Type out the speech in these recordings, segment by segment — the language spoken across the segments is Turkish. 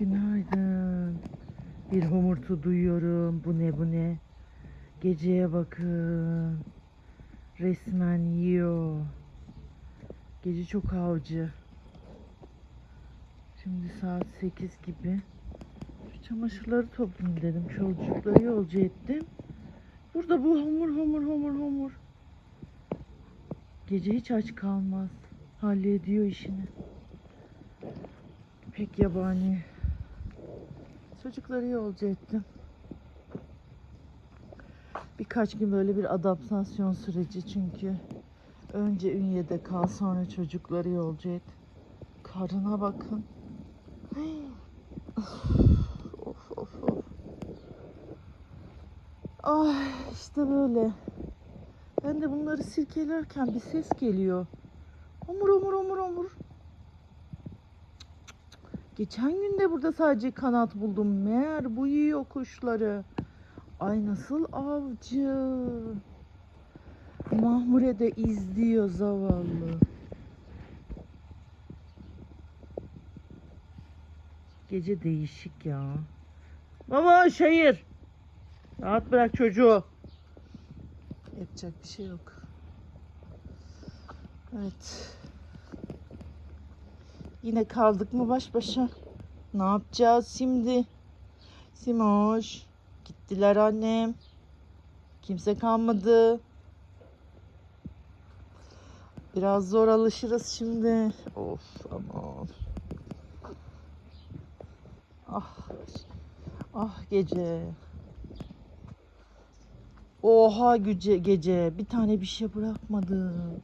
Günaydın. Bir homurtu duyuyorum. Bu ne bu ne? Geceye bakın. Resmen yiyor. Gece çok avcı. Şimdi saat 8 gibi. Şu çamaşırları toplayayım dedim. Çocukları yolcu ettim. Burada bu homur homur homur homur. Gece hiç aç kalmaz. Hallediyor işini. Pek yabani. Çocukları yolcu ettim. Birkaç gün böyle bir adaptasyon süreci çünkü. Önce Ünye'de kal sonra çocukları yolcu et. Karına bakın. Of of of. Ay işte böyle. Ben de bunları sirkelerken bir ses geliyor. Omur omur omur omur. Geçen gün de burada sadece kanat buldum. Meğer bu yiyor kuşları. Ay nasıl avcı. Mahmure de izliyor zavallı. Gece değişik ya. Baba şehir. Rahat bırak çocuğu. Yapacak bir şey yok. Evet. Yine kaldık mı baş başa? Ne yapacağız şimdi? Simoş. Gittiler annem. Kimse kalmadı. Biraz zor alışırız şimdi. Of aman. Ah. Ah gece. Oha güce gece. Bir tane bir şey bırakmadım.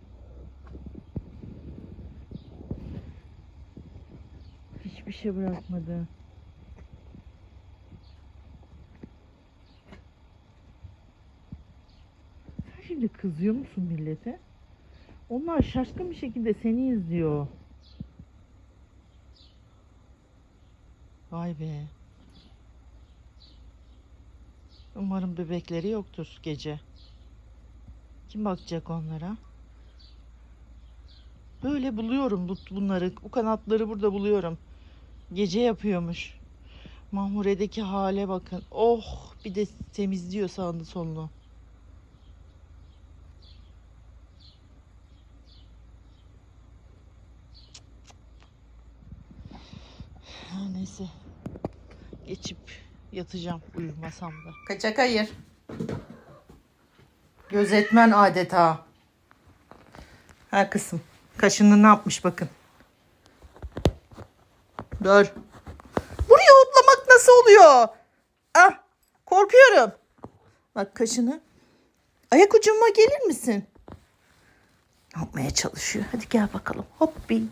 Hiçbir şey bırakmadı. Sen şimdi kızıyor musun millete? Onlar şaşkın bir şekilde seni izliyor. Vay be. Umarım bebekleri yoktur gece. Kim bakacak onlara? Böyle buluyorum bu- bunları. Bu kanatları burada buluyorum. Gece yapıyormuş. Mahmure'deki hale bakın. Oh bir de temizliyor sağını solunu. Neyse. Geçip yatacağım uyumasam da. Kaçak hayır. Gözetmen adeta. Her kısım. Kaşını ne yapmış bakın. Dur. Buraya hoplamak nasıl oluyor? Ah korkuyorum. Bak kaşını. Ayak ucuma gelir misin? Yapmaya çalışıyor? Hadi gel bakalım. Hoppi.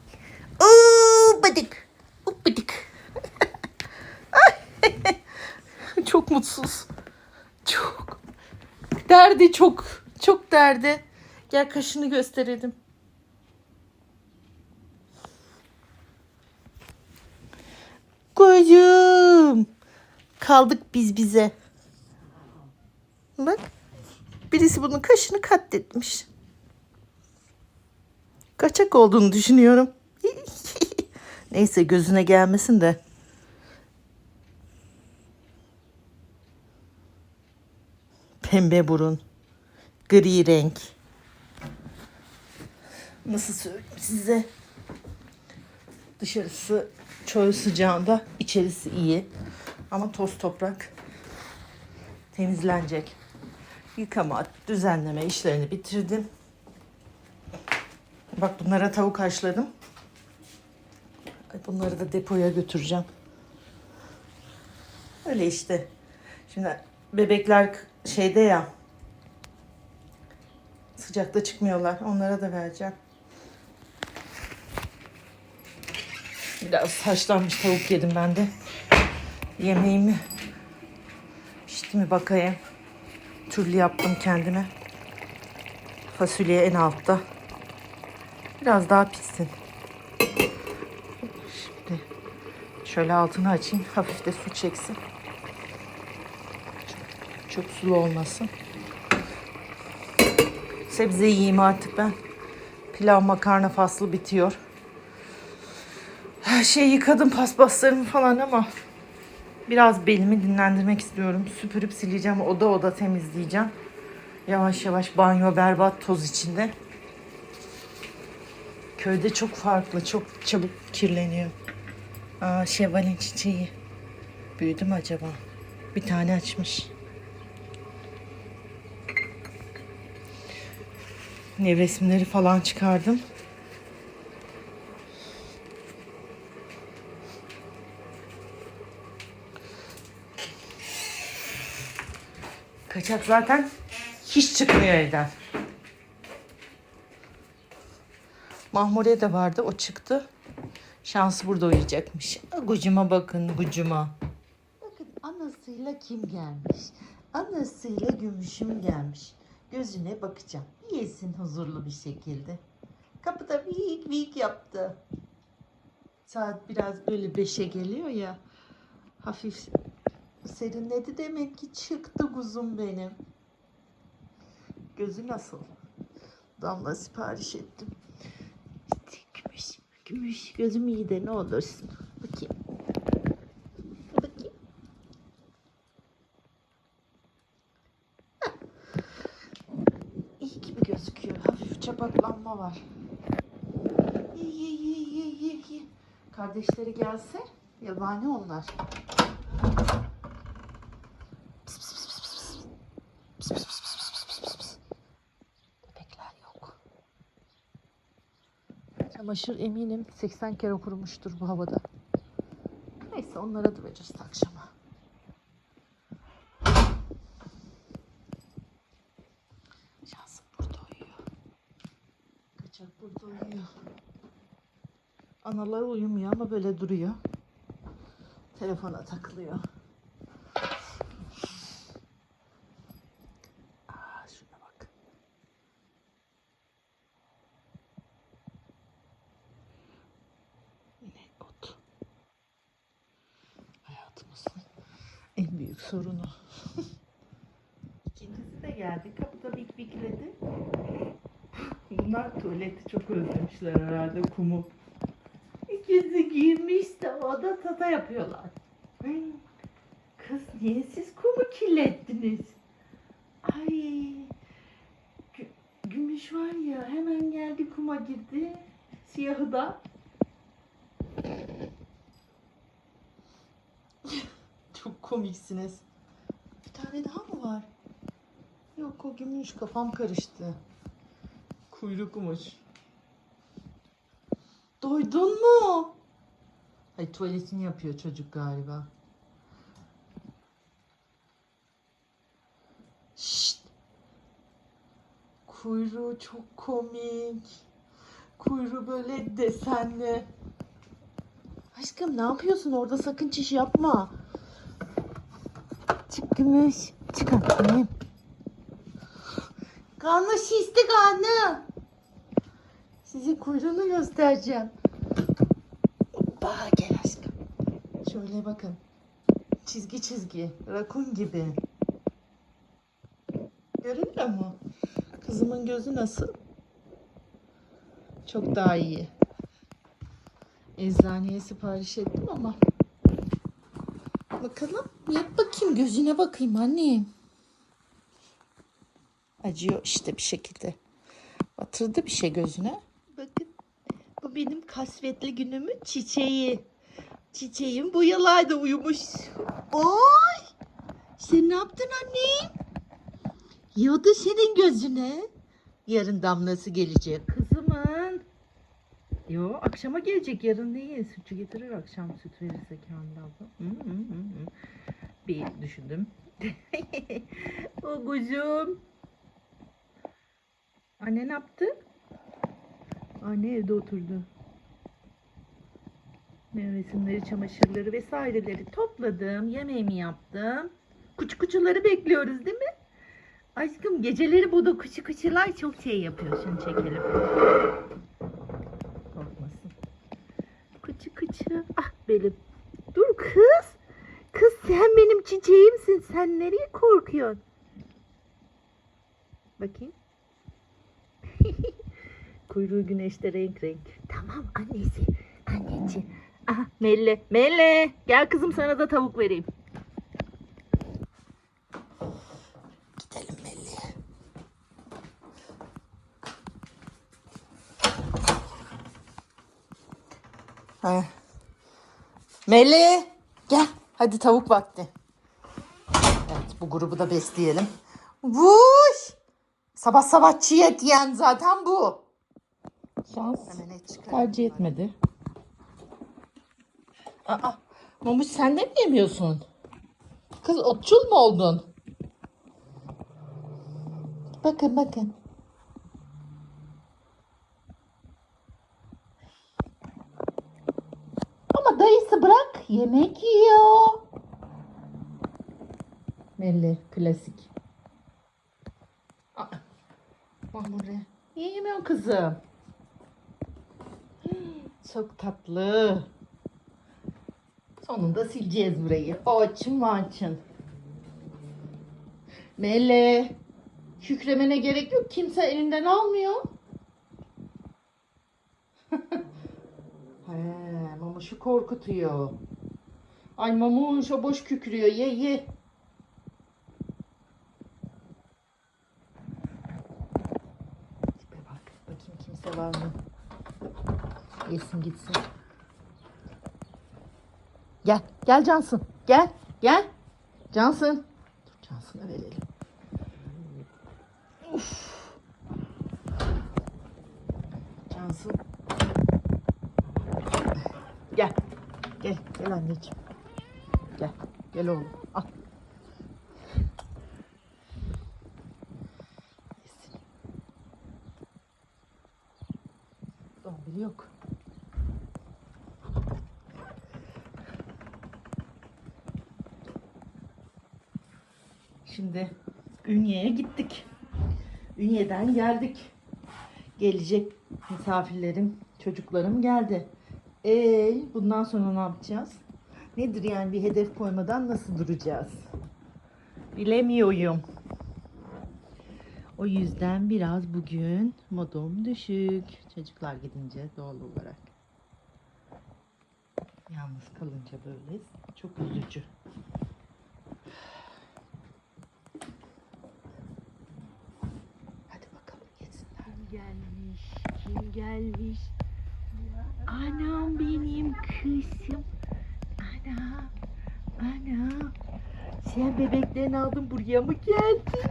Oo badık. Hoppadık. Ay. çok mutsuz. Çok. Derdi çok. Çok derdi. Gel kaşını gösterelim. Kocum. Kaldık biz bize. Bak. Birisi bunun kaşını katletmiş. Kaçak olduğunu düşünüyorum. Neyse gözüne gelmesin de. Pembe burun. Gri renk. Nasıl söyleyeyim size? Dışarısı çöl sıcağında, içerisi iyi. Ama toz toprak temizlenecek. Yıkama, düzenleme işlerini bitirdim. Bak bunlara tavuk haşladım. Bunları da depoya götüreceğim. Öyle işte. Şimdi bebekler şeyde ya. Sıcakta çıkmıyorlar. Onlara da vereceğim. Biraz haşlanmış tavuk yedim ben de. Yemeğimi pişti mi bakayım. Türlü yaptım kendime. Fasulye en altta. Biraz daha pişsin. Şimdi şöyle altını açayım. Hafif de su çeksin. Çok, çok sulu olmasın. Sebze yiyeyim artık ben. Pilav makarna faslı bitiyor. Her şeyi yıkadım paspaslarımı falan ama biraz belimi dinlendirmek istiyorum. Süpürüp sileceğim. Oda oda temizleyeceğim. Yavaş yavaş banyo berbat toz içinde. Köyde çok farklı. Çok çabuk kirleniyor. Aa şevvalin çiçeği. Büyüdü mü acaba? Bir tane açmış. Nevresimleri falan çıkardım. Kaçak zaten hiç çıkmıyor evden. Mahmure de vardı o çıktı. Şansı burada uyuyacakmış. Gucuma bakın gucuma. Bakın anasıyla kim gelmiş? Anasıyla gümüşüm gelmiş. Gözüne bakacağım. Yesin huzurlu bir şekilde. Kapıda vik vik yaptı. Saat biraz böyle beşe geliyor ya. Hafif serinledi demek ki çıktı kuzum benim. Gözü nasıl? Damla sipariş ettim. Gümüş, gümüş gözüm iyi de ne olursun. Bakayım. Bakayım. İyi gibi gözüküyor. Hafif çapaklanma var. İyi iyi iyi iyi. iyi. Kardeşleri gelse yabani onlar. Çamaşır eminim 80 kere kurumuştur bu havada. Neyse onlara duracağız akşama. Şansım burada uyuyor. Kaçak burada uyuyor. Analar uyumuyor ama böyle duruyor. Telefona takılıyor. Aa, şuna bak. Yine ot. Hayatımızın en büyük sorunu. İkincisi de geldi. Kapıda bik bikledi. Bunlar tuvaleti çok özlemişler herhalde kumu. İkisi giymiş de o da tata yapıyorlar. Kız niye siz kumu kirlettiniz? Ay gü- gümüş var ya hemen geldi kuma girdi. Siyahı da. Çok komiksiniz. Bir tane daha mı var? Yok o gümüş kafam karıştı. Kuyrukmuş. Doydun mu? Ay tuvaletini yapıyor çocuk galiba. Şşt. Kuyruğu çok komik. Kuyruğu böyle desenli. Aşkım ne yapıyorsun orada sakın çiş yapma. Gümüş. Çık annem. Karnı şişti karnı. Size kuyruğunu göstereceğim. Hoppa gel aşkım. Şöyle bakın. Çizgi çizgi. Rakun gibi. Görünüyor mu? Kızımın gözü nasıl? Çok daha iyi. Eczaneye sipariş ettim ama. Bakalım. Yap bakayım. Gözüne bakayım annem. Acıyor işte bir şekilde. Batırdı bir şey gözüne. Bakın. Bu benim kasvetli günümün çiçeği. Çiçeğim bu yılayda uyumuş. Oy! Sen ne yaptın annem? Yiyordu senin gözüne. Yarın damlası gelecek. Yo akşama gelecek yarın değil. Sütü getirir akşam süt verirse Kamil abla. Hı hı hı. Bir düşündüm. o kuzum. Anne ne yaptı? Anne evde oturdu. Meyvesimleri, çamaşırları vesaireleri topladım. Yemeğimi yaptım. Kuçu kuçuları bekliyoruz değil mi? Aşkım geceleri bu da kuçu kuçular çok şey yapıyor. Şunu çekelim. Kuçu. Ah benim. Dur kız. Kız sen benim çiçeğimsin. Sen nereye korkuyorsun? Bakayım. Kuyruğu güneşte renk renk. Tamam annesi. Anneci. Aha, Melle. Melle. Gel kızım sana da tavuk vereyim. Melle. Gel. Hadi tavuk vakti. Evet bu grubu da besleyelim. Vuş. Sabah sabah çiğ et yiyen zaten bu. Şans. Tercih etmedi. Aa, Mamuş sen de mi yemiyorsun? Kız otçul mu oldun? Bakın bakın. Ama dayısı bırak yemek yiyor. Melli klasik. Aa, bak. Niye yemiyorsun kızım? Çok tatlı. Sonunda sileceğiz burayı. Açın açın. Mele. Kükremene gerek yok. Kimse elinden almıyor. He, mamuşu korkutuyor. Ay mamuş o boş kükrüyor. Ye ye. Tipe bak. Bakayım kimse var mı? Yesin gitsin. Gel. Gel Cansın. Gel. Gel. Cansın. Dur Cansın'a verelim. Uf. Cansın. Gel. Gel. Gel anneciğim. Gel. Gel oğlum. Al. Yesin. Dombil yok. Şimdi Ünye'ye gittik. Ünye'den geldik. Gelecek misafirlerim, çocuklarım geldi. Ee, bundan sonra ne yapacağız? Nedir yani bir hedef koymadan nasıl duracağız? Bilemiyorum. O yüzden biraz bugün modum düşük. Çocuklar gidince doğal olarak. Yalnız kalınca böyle çok üzücü. Hadi bakalım yesinler. Kim gelmiş? Kim gelmiş? Anam benim kızım. Ana. Ana. Sen bebeklerini aldın buraya mı geldin?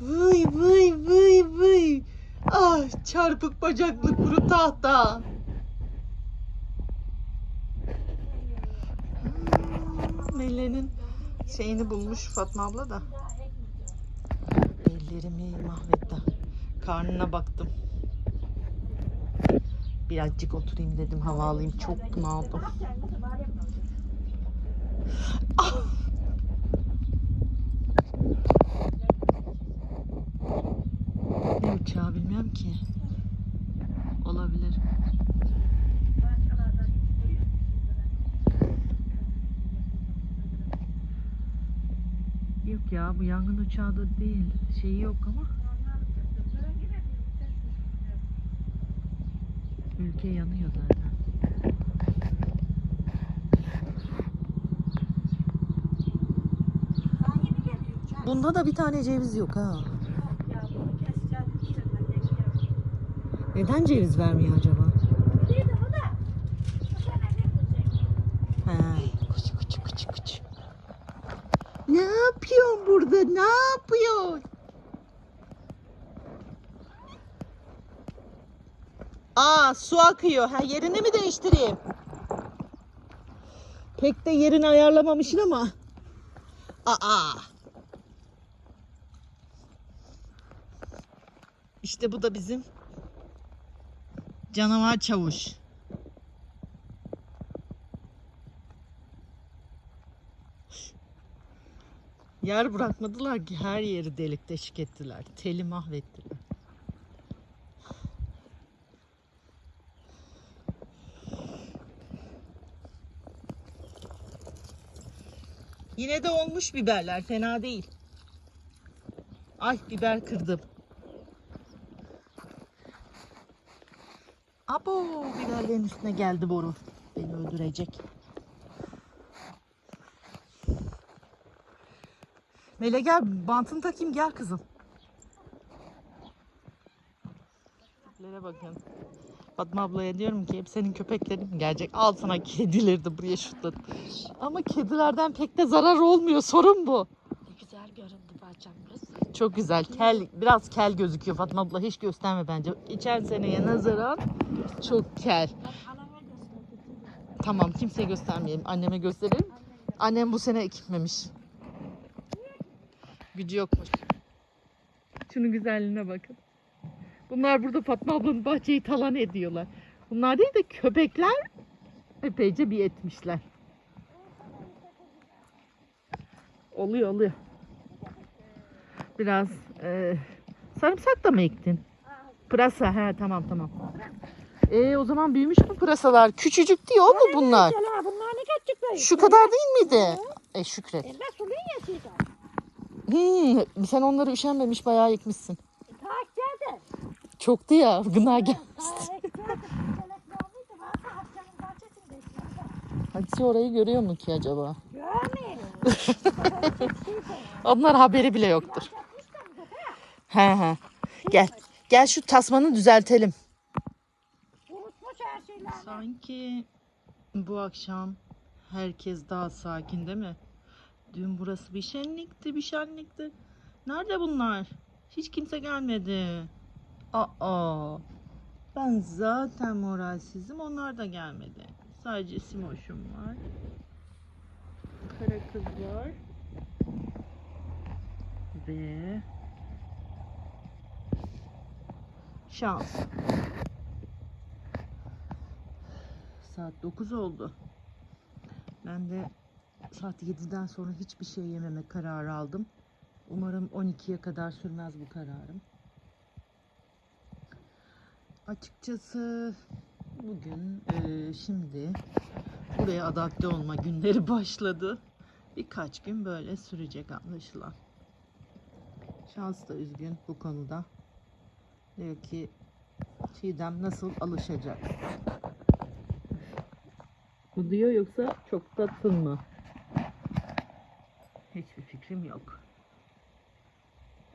Vıy vıy vıy vıy. Ah çarpık bacaklı kuru tahta. Hmm, Melle'nin şeyini bulmuş Fatma abla da. Ellerimi mahvetti. Karnına baktım. Birazcık oturayım dedim hava alayım. Çok bunaldım. Ah! Ne uçağı bilmiyorum ki. Olabilir. Yok ya bu yangın uçağı da değil. Şeyi yok ama. Ülke yanıyor zaten. Bunda da bir tane ceviz yok ha. Neden ceviz vermiyor acaba? Ne yapıyorsun burada? Ne yapıyorsun? Aa su akıyor. Ha yerini mi değiştireyim? Pek de yerini ayarlamamışsın ama. Aa. İşte bu da bizim canavar çavuş. Yer bırakmadılar ki her yeri delik deşik ettiler. Teli mahvettiler. Yine de olmuş biberler fena değil. Ay biber kırdım. Abo biberleri Peteğin üstüne geldi boru. Beni öldürecek. Mele gel bantını takayım gel kızım. Köpeklere bakın. Fatma ablaya diyorum ki hep senin köpeklerin mi gelecek? Al sana kedileri de buraya şutladım. Ama kedilerden pek de zarar olmuyor. Sorun bu. Güzel göründü bahçem kız. Çok güzel. Kel, biraz kel gözüküyor Fatma abla. Hiç gösterme bence. Geçen seneye nazaran çok kel. Tamam kimseye göstermeyelim. Anneme gösterelim. Annem bu sene ekmemiş. Gücü yokmuş. Şunun güzelliğine bakın. Bunlar burada Fatma ablanın bahçeyi talan ediyorlar. Bunlar değil de köpekler epeyce bir etmişler. Oluyor oluyor. Biraz e, sarımsak da mı ektin? Pırasa he tamam tamam. E o zaman büyümüş mü pırasalar? Küçücük değil mu bunlar? Bunlar ne böyle? Şu kadar değil miydi? E şükret. Ben suluyor ya şeyden. Hmm, sen onları üşenmemiş bayağı ekmişsin. Çoktu ya gına gel. Ha, geldi. Çelek yağmurdu. Varsa hapçanın bahçesinde. Hadi orayı görüyor mu ki acaba? Görmüyorum. Onlar haberi bile yoktur. He he. Gel. Gel şu tasmanı düzeltelim. Unutmuş her şeyler. Sanki bu akşam herkes daha sakin değil mi? Dün burası bir şenlikti, bir şenlikti. Nerede bunlar? Hiç kimse gelmedi. Aa, ben zaten moralsizim, onlar da gelmedi. Sadece Simoş'um var. Kara kız var. Ve şans. Saat 9 oldu. Ben de saat 7'den sonra hiçbir şey yememe kararı aldım. Umarım 12'ye kadar sürmez bu kararım. Açıkçası bugün eee, şimdi buraya adapte olma günleri başladı. Birkaç gün böyle sürecek anlaşılan. Şans da üzgün bu konuda. Diyor ki Çiğdem nasıl alışacak? Bu diyor yoksa çok tatlın mı? Hiçbir fikrim yok.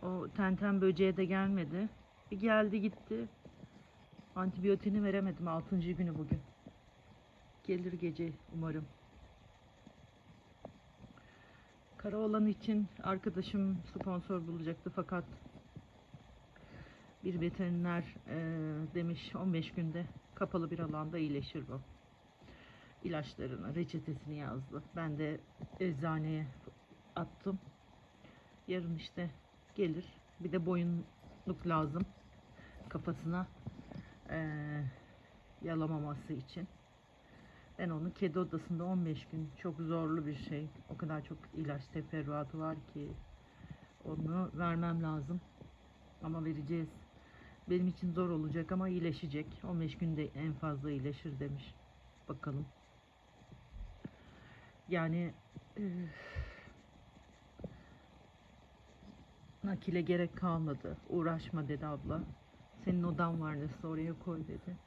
O tenten böceğe de gelmedi. Bir geldi gitti. Antibiyotini veremedim 6. günü bugün. Gelir gece umarım. Karaoğlan için arkadaşım sponsor bulacaktı fakat bir veteriner eee, demiş 15 günde kapalı bir alanda iyileşir bu ilaçlarını, reçetesini yazdı. Ben de eczaneye attım. Yarın işte gelir. Bir de boyunluk lazım kafasına eee, yalamaması için. Ben onu kedi odasında 15 gün çok zorlu bir şey. O kadar çok ilaç teferruatı var ki onu vermem lazım. Ama vereceğiz. Benim için zor olacak ama iyileşecek. 15 günde en fazla iyileşir demiş. Bakalım. Yani üf, nakile gerek kalmadı. Uğraşma dedi abla. Senin odan var nasıl oraya koy dedi.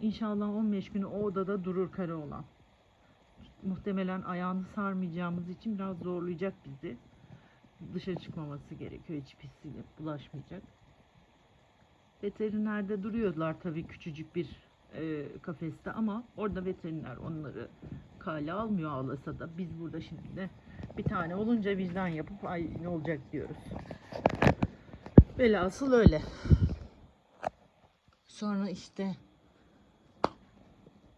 İnşallah 15 günü o odada durur kara olan. Muhtemelen ayağını sarmayacağımız için biraz zorlayacak bizi. Dışarı çıkmaması gerekiyor. Hiç pisliğe bulaşmayacak. Veterinerde duruyorlar tabii küçücük bir e, kafeste ama orada veteriner onları kale almıyor ağlasa da. Biz burada şimdi de bir tane olunca vicdan yapıp ay ne olacak diyoruz. Velhasıl öyle. Sonra işte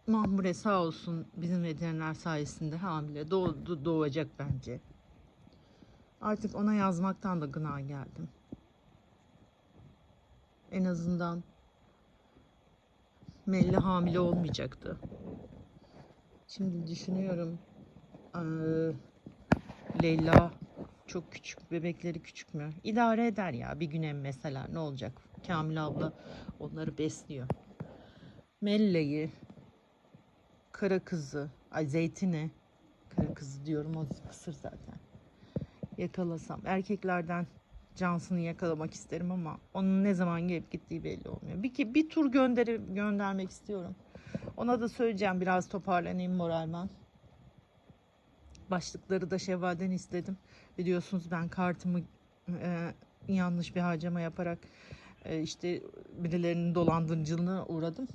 Mahmure sağ olsun bizim veteriner sayesinde hamile doğdu, doğacak bence. Artık ona yazmaktan da gına geldim. En azından Melli hamile olmayacaktı. Şimdi düşünüyorum. eee, Leyla çok küçük. Bebekleri küçük mü? İdare eder ya. Bir güne mesela ne olacak? Kamil abla onları besliyor. Melle'yi, kara kızı, ay zeytini, kara kızı diyorum o kısır zaten. Yakalasam. Erkeklerden Cansın'ı yakalamak isterim ama onun ne zaman gelip gittiği belli olmuyor. Bir, bir tur gönderip göndermek istiyorum. Ona da söyleyeceğim biraz toparlanayım moralman. Başlıkları da Şevval'den istedim. Biliyorsunuz ben kartımı e, yanlış bir harcama yaparak e, işte birilerinin dolandırıcılığına uğradım.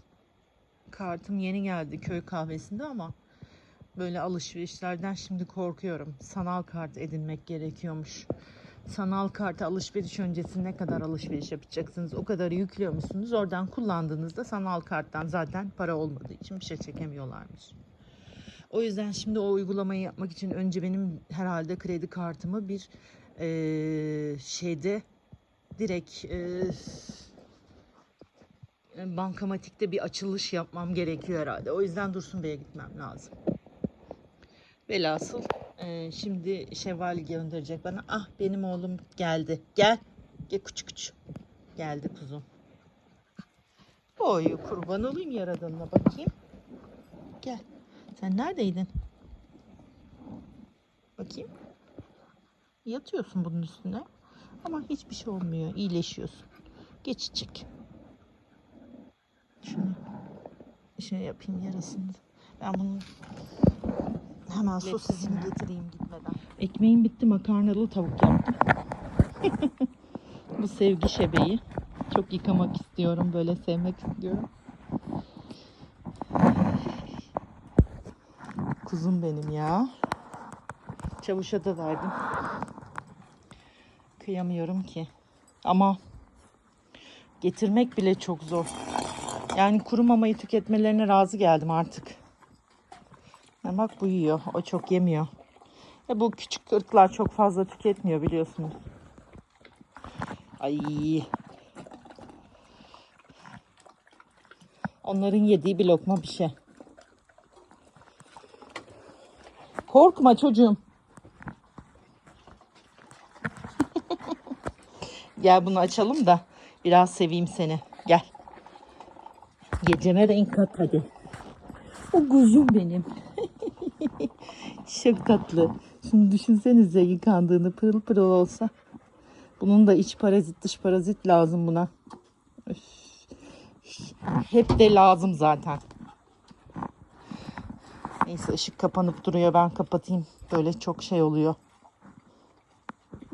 Kartım yeni geldi köy kahvesinde ama böyle alışverişlerden şimdi korkuyorum. Sanal kart edinmek gerekiyormuş. Sanal kartı alışveriş öncesi ne kadar alışveriş yapacaksınız o kadar yüklüyor musunuz? Oradan kullandığınızda sanal karttan zaten para olmadığı için bir şey çekemiyorlarmış. O yüzden şimdi o uygulamayı yapmak için önce benim herhalde kredi kartımı bir eee, şeyde direkt eee, bankamatikte bir açılış yapmam gerekiyor herhalde. O yüzden Dursun Bey'e gitmem lazım. Velhasıl eee, şimdi Şevval gönderecek bana. Ah benim oğlum geldi. Gel. Gel küçük küçük. Geldi kuzum. Oy kurban olayım yaradanına bakayım. Gel. Sen neredeydin? Bakayım. Yatıyorsun bunun üstüne. Ama hiçbir şey olmuyor. İyileşiyorsun. Geçecek. Şunu şey yapayım yarasını. Ben bunu hemen sosisini getireyim gitmeden. Ekmeğim bitti. Makarnalı tavuk yaptım. Bu sevgi şebeği. Çok yıkamak istiyorum. Böyle sevmek istiyorum. Kuzum benim ya. Çavuşa da verdim. Kıyamıyorum ki. Ama getirmek bile çok zor. Yani kuru mamayı tüketmelerine razı geldim artık. Ya bak bu yiyor. O çok yemiyor. Ya bu küçük ırklar çok fazla tüketmiyor biliyorsunuz. Ay. Onların yediği bir lokma bir şey. Korkma çocuğum. Gel bunu açalım da biraz seveyim seni. Gel. Geceme renk kat hadi. O kuzum benim. Çok tatlı. Şimdi düşünsenize yıkandığını pırıl pırıl olsa. Bunun da iç parazit dış parazit lazım buna. Öf. Hep de lazım zaten. Neyse ışık kapanıp duruyor. Ben kapatayım. Böyle çok şey oluyor.